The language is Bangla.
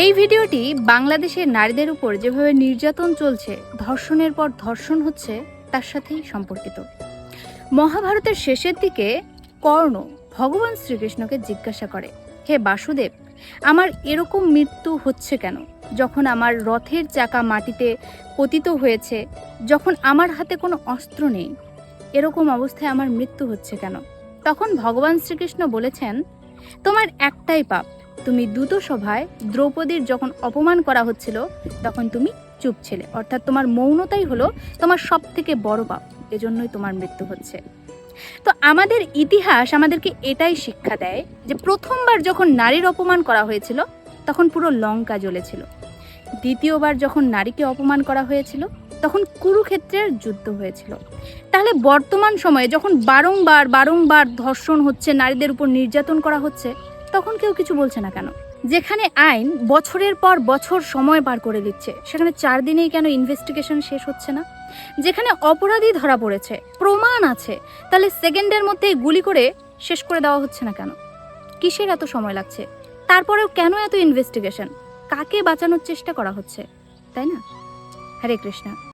এই ভিডিওটি বাংলাদেশের নারীদের উপর যেভাবে নির্যাতন চলছে, ধর্ষণের পর ধর্ষণ হচ্ছে, তার সাথেই সম্পর্কিত। মহাভারতের শেষের দিকে কর্ণ ভগবান শ্রীকৃষ্ণকে জিজ্ঞাসা করে, হে বাসুদেব, আমার এরকম মৃত্যু হচ্ছে কেন? যখন আমার রথের চাকা মাটিতে পতিত হয়েছে, যখন আমার হাতে কোনো অস্ত্র নেই, এরকম অবস্থায় আমার মৃত্যু হচ্ছে কেন? তখন ভগবান শ্রীকৃষ্ণ বলেছেন, তোমার একটাই পাপ তুমি দ্রুত সভায় দ্রৌপদীর যখন অপমান করা হচ্ছিল, তখন তুমি চুপ ছিলে। অর্থাৎ তোমার মৌনতাই হলো তোমার সব থেকে বড় পাপ। এজন্যই তোমার মৃত্যু হচ্ছে। তো আমাদের ইতিহাস আমাদেরকে এটাই শিক্ষা দেয় যে প্রথমবার যখন নারীর অপমান করা হয়েছিল, তখন পুরো লঙ্কা জ্বলেছিল। দ্বিতীয়বার যখন নারীকে অপমান করা হয়েছিল, তখন কুরুক্ষেত্রের যুদ্ধ হয়েছিল। তাহলে বর্তমান সময়ে যখন বারংবার বারংবার ধর্ষণ হচ্ছে, নারীদের উপর নির্যাতন করা হচ্ছে তখন কেউ কিছু বলছে না কেন? যেখানে আইন বছরের পর বছর সময় পার করে দিচ্ছে, সেখানে চার দিনেই কেন ইনভেস্টিগেশন শেষ হচ্ছে না? যেখানে অপরাধী ধরা পড়েছে, প্রমাণ আছে, তাহলে সেকেন্ডের মধ্যে গুলি করে শেষ করে দেওয়া হচ্ছে না কেন? কিসের এত সময় লাগছে? তারপরেও কেন এত ইনভেস্টিগেশন কাকে বাঁচানোর চেষ্টা করা হচ্ছে? তাই না? হরে কৃষ্ণা।